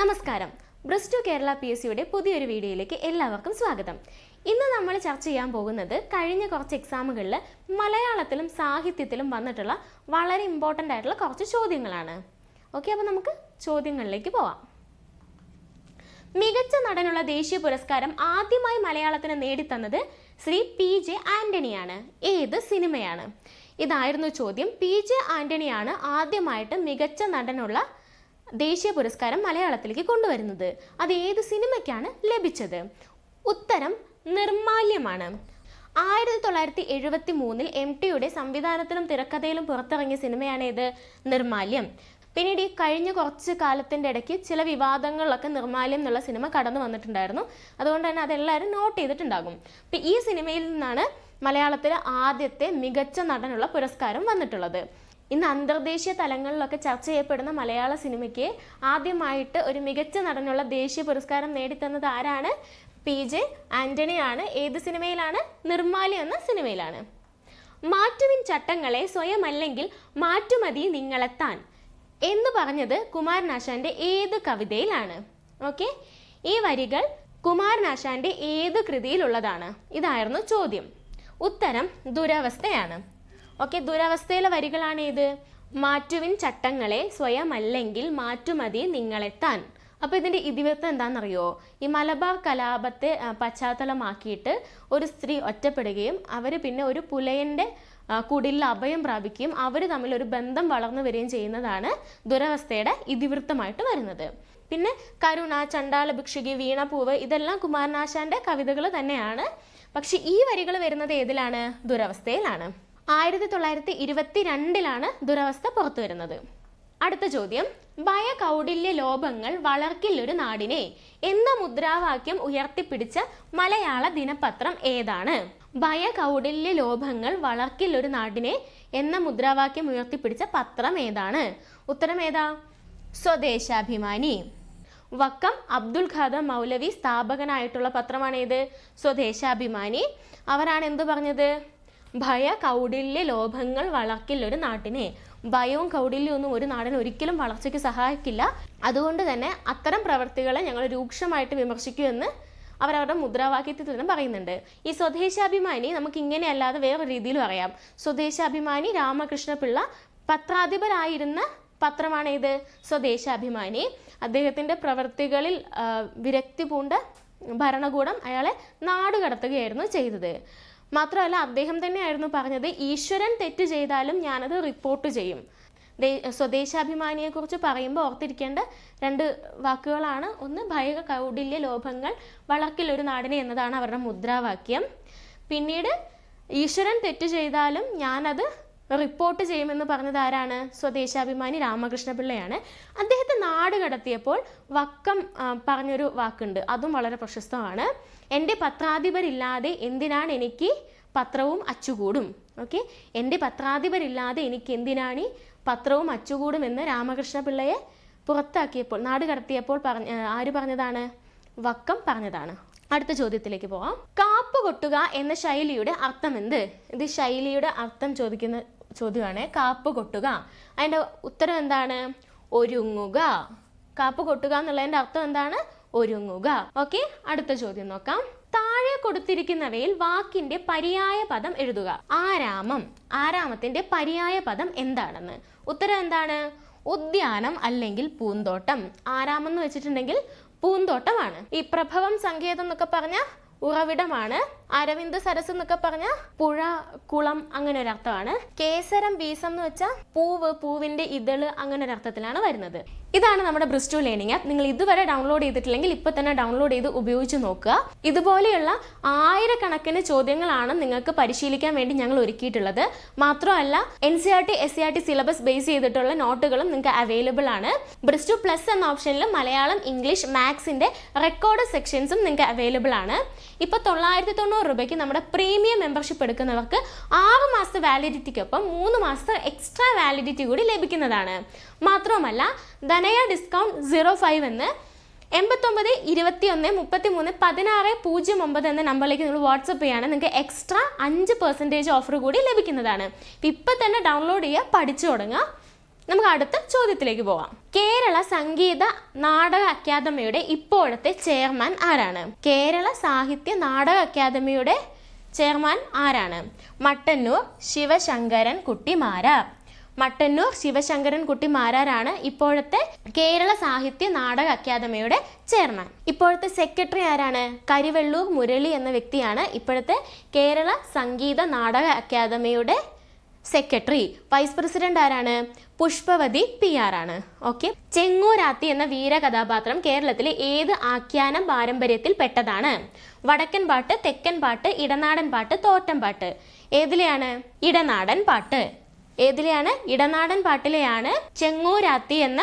നമസ്കാരം. ബ്രിസ്റ്റു Kerala P S സിയുടെ പുതിയൊരു വീഡിയോയിലേക്ക് എല്ലാവർക്കും സ്വാഗതം. ഇന്ന് നമ്മൾ ചർച്ച ചെയ്യാൻ പോകുന്നത് കഴിഞ്ഞ കുറച്ച് എക്സാമുകളിൽ മലയാളത്തിലും സാഹിത്യത്തിലും വന്നിട്ടുള്ള വളരെ ഇമ്പോർട്ടന്റ് ആയിട്ടുള്ള കുറച്ച് ചോദ്യങ്ങളാണ്. ഓക്കെ അപ്പോൾ നമുക്ക് ചോദ്യങ്ങളിലേക്ക് പോവാം. മികച്ച നടനുള്ള ദേശീയ പുരസ്കാരം ആദ്യമായി മലയാളത്തിന് നേടിത്തന്നത് ശ്രീ പി ജെ ആന്റണിയാണ്. ഏത് സിനിമയാണ്? ഇതായിരുന്നു ചോദ്യം. പി ജെ ആന്റണിയാണ് ആദ്യമായിട്ട് മികച്ച നടനുള്ള ദേശീയ പുരസ്കാരം മലയാളത്തിലേക്ക് കൊണ്ടുവരുന്നത്. അത് ഏത് സിനിമയ്ക്കാണ് ലഭിച്ചത്? ഉത്തരം നിർമാല്യമാണ്. ആയിരത്തി തൊള്ളായിരത്തി എഴുപത്തി മൂന്നിൽ എം ടിയുടെ സംവിധാനത്തിലും തിരക്കഥയിലും പുറത്തിറങ്ങിയ സിനിമയാണ് ഇത് നിർമാല്യം. പിന്നീട് ഈ കഴിഞ്ഞ കുറച്ച് കാലത്തിന്റെ ഇടയ്ക്ക് ചില വിവാദങ്ങളിലൊക്കെ നിർമാല്യം എന്നുള്ള സിനിമ കടന്നു വന്നിട്ടുണ്ടായിരുന്നു. അതുകൊണ്ട് തന്നെ അതെല്ലാവരും നോട്ട് ചെയ്തിട്ടുണ്ടാകും. അപ്പം ഈ സിനിമയിൽ നിന്നാണ് മലയാളത്തിലെ ആദ്യത്തെ മികച്ച നടനുള്ള പുരസ്കാരം വന്നിട്ടുള്ളത്. ഇന്ന് അന്തർദേശീയ തലങ്ങളിലൊക്കെ ചർച്ച ചെയ്യപ്പെടുന്ന മലയാള സിനിമയ്ക്ക് ആദ്യമായിട്ട് ഒരു മികച്ച നടനുള്ള ദേശീയ പുരസ്കാരം നേടിത്തന്നത് ആരാണ്? പി ജെ ആന്റണി ആണ് ഏത് സിനിമയിലാണ്? നിർമ്മാലി എന്ന സിനിമയിലാണ്. മാറ്റുവിൻ ചട്ടങ്ങളെ സ്വയമല്ലെങ്കിൽ മാറ്റുമതി നിങ്ങളെത്താൻ എന്ന് പറഞ്ഞത് കുമാരനാശാന്റെ ഏത് കവിതയിലാണ്? ഓക്കെ. ഈ വരികൾ കുമാരനാശാന്റെ ഏത് കൃതിയിലുള്ളതാണ്? ഇതായിരുന്നു ചോദ്യം. ഉത്തരം ദുരവസ്ഥയാണ്. ഓക്കെ ദുരവസ്ഥയിലെ വരികളാണ് ഇത് മാറ്റുവിൻ ചട്ടങ്ങളെ സ്വയമല്ലെങ്കിൽ മാറ്റുമതി നിങ്ങളെത്താൻ. അപ്പോൾ ഇതിന്റെ ഇതിവൃത്തം എന്താണെന്നറിയോ? ഈ മലബാർ കലാപത്തെ പശ്ചാത്തലമാക്കിയിട്ട് ഒരു സ്ത്രീ ഒറ്റപ്പെടുകയും അവർ പിന്നെ ഒരു പുലയന്റെ കുടിലിൽ അഭയം പ്രാപിക്കുകയും അവർ തമ്മിൽ ഒരു ബന്ധം വളർന്നു വരികയും ചെയ്യുന്നതാണ് ദുരവസ്ഥയുടെ ഇതിവൃത്തമായിട്ട് വരുന്നത്. പിന്നെ കരുണ ചണ്ടാല ഭിക്ഷുകി വീണപൂവ് ഇതെല്ലാം കുമാരനാശാന്റെ കവിതകൾ തന്നെയാണ്. പക്ഷെ ഈ വരികൾ വരുന്നത് ഏതിലാണ്? ദുരവസ്ഥയിലാണ്. ആയിരത്തി തൊള്ളായിരത്തി ഇരുപത്തി രണ്ടിലാണ് ദുരവസ്ഥ പുറത്തു വരുന്നത് അടുത്ത ചോദ്യം. ഭയ കൗടില്യ ലോഭങ്ങൾ വളർക്കില്ലൊരു നാടിനെ എന്ന മുദ്രാവാക്യം ഉയർത്തിപ്പിടിച്ച മലയാള ദിനപത്രം ഏതാണ്? ഭയ കൗടില്യ ലോഭങ്ങൾ വളർക്കില്ലൊരു നാടിനെ എന്ന മുദ്രാവാക്യം ഉയർത്തിപ്പിടിച്ച പത്രം ഏതാണ്? ഉത്തരം ഏതാ? സ്വദേശാഭിമാനി. വക്കം അബ്ദുൽ ഖാദർ മൗലവി സ്ഥാപകനായിട്ടുള്ള പത്രമാണ് ഏത് സ്വദേശാഭിമാനി. അവരാണ് എന്തു പറഞ്ഞത്? ഭയ കൗടില്യ ലോഭങ്ങൾ വളർക്കില്ല ഒരു നാട്ടിനെ. ഭയവും കൗടില്യവും ഒരു നാടിന് ഒരിക്കലും വളർച്ചയ്ക്ക് സഹായിക്കില്ല. അതുകൊണ്ട് തന്നെ അത്തരം പ്രവർത്തികളെ ഞങ്ങൾ രൂക്ഷമായിട്ട് വിമർശിക്കുമെന്ന് അവരവരുടെ മുദ്രാവാക്യത്തിൽ തന്നെ പറയുന്നുണ്ട്. ഈ സ്വദേശാഭിമാനി നമുക്ക് ഇങ്ങനെയല്ലാതെ വേറെ രീതിയിലും പറയാം സ്വദേശാഭിമാനി രാമകൃഷ്ണപിള്ള പത്രാധിപരായിരുന്ന പത്രമാണ് ഇത് സ്വദേശാഭിമാനി. അദ്ദേഹത്തിന്റെ പ്രവർത്തികളിൽ ആ, വിരക്തി പൂണ്ട ഭരണകൂടം അയാളെ നാടുകടത്തുകയായിരുന്നു ചെയ്തത്. മാത്രമല്ല അദ്ദേഹം തന്നെയായിരുന്നു പറഞ്ഞത് ഈശ്വരൻ തെറ്റ് ചെയ്താലും ഞാനത് റിപ്പോർട്ട് ചെയ്യും. സ്വദേശാഭിമാനിയെക്കുറിച്ച് പറയുമ്പോൾ ഓർത്തിരിക്കേണ്ട രണ്ട് വാക്കുകളാണ്. ഒന്ന് ഭയ കൗടില്യ ലോഭങ്ങൾ വളർക്കിൽ ഒരു നാടിനെ എന്നതാണ് അവരുടെ മുദ്രാവാക്യം. പിന്നീട് ഈശ്വരൻ തെറ്റ് ചെയ്താലും ഞാനത് റിപ്പോർട്ട് ചെയ്യുമെന്ന് പറഞ്ഞത് ആരാണ്? സ്വദേശാഭിമാനി രാമകൃഷ്ണപിള്ളയാണ്. അദ്ദേഹത്തെ നാട് കടത്തിയപ്പോൾ വക്കം പറഞ്ഞൊരു വാക്കുണ്ട്. അതും വളരെ പ്രശസ്തമാണ്. എന്റെ പത്രാധിപരില്ലാതെ എന്തിനാണ് എനിക്ക് പത്രവും അച്ചുകൂടും? ഓക്കെ? എന്റെ പത്രാധിപരില്ലാതെ എനിക്ക് എന്തിനാണ് ഈ പത്രവും അച്ചുകൂടും? എന്ന് രാമകൃഷ്ണപിള്ളയെ പുറത്താക്കിയപ്പോൾ നാട് കടത്തിയപ്പോൾ പറഞ്ഞ ആര് പറഞ്ഞതാണ്? വക്കം പറഞ്ഞതാണ്. അടുത്ത ചോദ്യത്തിലേക്ക് പോവാം. കാപ്പ് കൊട്ടുക എന്ന ശൈലിയുടെ അർത്ഥം എന്ത് ഇത് ശൈലിയുടെ അർത്ഥം ചോദിക്കുന്ന ചോദ്യമാണ് കാപ്പ് കൊട്ടുക അതിന്റെ ഉത്തരം എന്താണ്? ഒരുങ്ങുക. കാപ്പ് കൊട്ടുക എന്നുള്ളതിന്റെ അർത്ഥം എന്താണ്? ഒരുങ്ങുക. ഓക്കെ അടുത്ത ചോദ്യം നോക്കാം. താഴെ കൊടുത്തിരിക്കുന്നവയിൽ വാക്കിന്റെ പര്യായ പദം എഴുതുക. ആരാമം. ആരാമത്തിന്റെ പര്യായ പദം എന്താണെന്ന്. ഉത്തരം എന്താണ്? ഉദ്യാനം അല്ലെങ്കിൽ പൂന്തോട്ടം. ആരാമം എന്ന് വെച്ചിട്ടുണ്ടെങ്കിൽ പൂന്തോട്ടമാണ്. ഈ പ്രഭവം സങ്കേതം എന്നൊക്കെ പറഞ്ഞ ഉറവിടമാണ് അരവിന്ദ് സരസ് എന്നൊക്കെ പറഞ്ഞ പുഴ കുളം അങ്ങനെ ഒരു അർത്ഥമാണ്. കേസരം ബീസം എന്ന് വെച്ചാൽ പൂവ് പൂവിന്റെ ഇതൾ അങ്ങനെ ഒരു അർത്ഥത്തിലാണ് വരുന്നത്. ഇതാണ് നമ്മുടെ ബ്രിസ്റ്റു ലേണിംഗ് ആപ്പ് നിങ്ങൾ ഇതുവരെ ഡൗൺലോഡ് ചെയ്തിട്ടില്ലെങ്കിൽ ഇപ്പൊ തന്നെ ഡൗൺലോഡ് ചെയ്ത് ഉപയോഗിച്ച് നോക്കുക. ഇതുപോലെയുള്ള ആയിരക്കണക്കിന് ചോദ്യങ്ങളാണ് നിങ്ങൾക്ക് പരിശീലിക്കാൻ വേണ്ടി ഞങ്ങൾ ഒരുക്കിയിട്ടുള്ളത്. മാത്രമല്ല N C R T S C R T syllabus base ചെയ്തിട്ടുള്ള നോട്ടുകളും നിങ്ങൾക്ക് അവൈലബിൾ ആണ്. ബ്രിസ്റ്റു പ്ലസ് എന്ന ഓപ്ഷനിൽ മലയാളം ഇംഗ്ലീഷ് മാത്സിന്റെ റെക്കോർഡ് സെക്ഷൻസും നിങ്ങൾക്ക് അവൈലബിൾ ആണ്. ഇപ്പൊ തൊള്ളായിരത്തി തൊണ്ണൂറ് രൂപയ്ക്ക് നമ്മുടെ പ്രീമിയം മെമ്പർഷിപ്പ് എടുക്കുന്നവർക്ക് ആറ് മാസത്തെ വാലിഡിറ്റിക്കൊപ്പം മൂന്ന് മാസത്തെ എക്സ്ട്രാ വാലിഡിറ്റി കൂടി ലഭിക്കുന്നതാണ്. മാത്രവുമല്ല ധനയ ഡിസ്കൗണ്ട് സീറോ ഫൈവ് എന്ന് എൺപത്തൊമ്പത് ഇരുപത്തി ഒന്ന് മുപ്പത്തി മൂന്ന് പതിനാറ് പൂജ്യം ഒമ്പത് എന്ന നമ്പറിലേക്ക് നിങ്ങൾ വാട്സപ്പ് ചെയ്യുകയാണ് നിങ്ങൾക്ക് എക്സ്ട്രാ അഞ്ച് പെർസെന്റേജ് ഓഫർ കൂടി ലഭിക്കുന്നതാണ്. ഇപ്പം തന്നെ ഡൗൺലോഡ് ചെയ്യുക പഠിച്ചു തുടങ്ങുക. നമുക്ക് അടുത്ത ചോദ്യത്തിലേക്ക് പോവാം. കേരള സംഗീത നാടക അക്കാദമിയുടെ ഇപ്പോഴത്തെ ചെയർമാൻ ആരാണ്? കേരള സാഹിത്യ നാടക അക്കാദമിയുടെ ചെയർമാൻ ആരാണ്? മട്ടന്നൂർ ശിവശങ്കരൻ കുട്ടിമാരാർ മട്ടന്നൂർ ശിവശങ്കരൻ കുട്ടിമാരാരാണ് ഇപ്പോഴത്തെ കേരള സാഹിത്യ നാടക അക്കാദമിയുടെ ചെയർമാൻ. ഇപ്പോഴത്തെ സെക്രട്ടറി ആരാണ്? കരിവെള്ളൂർ മുരളി എന്ന വ്യക്തിയാണ് ഇപ്പോഴത്തെ കേരള സംഗീത നാടക അക്കാദമിയുടെ സെക്രട്ടറി വൈസ് പ്രസിഡന്റ് ആരാണ്? പുഷ്പവതി പി ആർ ആണ്. ഓക്കെ. ചെങ്ങൂരാത്തി എന്ന വീരകഥാപാത്രം കേരളത്തിലെ ഏത് ആഖ്യാനം പാരമ്പര്യത്തിൽ പെട്ടതാണ്? വടക്കൻ പാട്ട് തെക്കൻ പാട്ട് ഇടനാടൻ പാട്ട് തോറ്റം പാട്ട്. ഏതിലെയാണ്? ഇടനാടൻ പാട്ട്. ഏതിലെയാണ്? ഇടനാടൻ പാട്ടിലെയാണ് ചെങ്ങൂരാത്തി എന്ന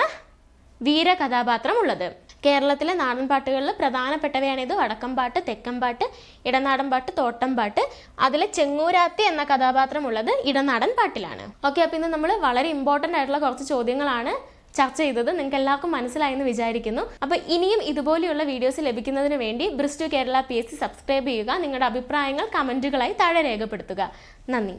വീരകഥാപാത്രം ഉള്ളത്. കേരളത്തിലെ നാടൻ പാട്ടുകളിൽ പ്രധാനപ്പെട്ടവയാണ് ഇത്. വടക്കം പാട്ട് തെക്കൻ പാട്ട് ഇടനാടൻ പാട്ട് തോട്ടം പാട്ട്. അതിലെ ചെങ്ങൂരാത്തി എന്ന കഥാപാത്രം ഉള്ളത് ഇടനാടൻ പാട്ടിലാണ്. ഓക്കെ അപ്പോൾ ഇന്ന് നമ്മൾ വളരെ ഇമ്പോർട്ടന്റ് ആയിട്ടുള്ള കുറച്ച് ചോദ്യങ്ങളാണ് ചർച്ച ചെയ്തത്. നിങ്ങൾക്ക് എല്ലാവർക്കും മനസ്സിലായെന്ന് വിചാരിക്കുന്നു. അപ്പോൾ ഇനിയും ഇതുപോലെയുള്ള വീഡിയോസ് ലഭിക്കുന്നതിന് വേണ്ടി ബ്രിസ്റ്റു കേരള പി സബ്സ്ക്രൈബ് ചെയ്യുക. നിങ്ങളുടെ അഭിപ്രായങ്ങൾ കമന്റുകളായി താഴെ രേഖപ്പെടുത്തുക. നന്ദി.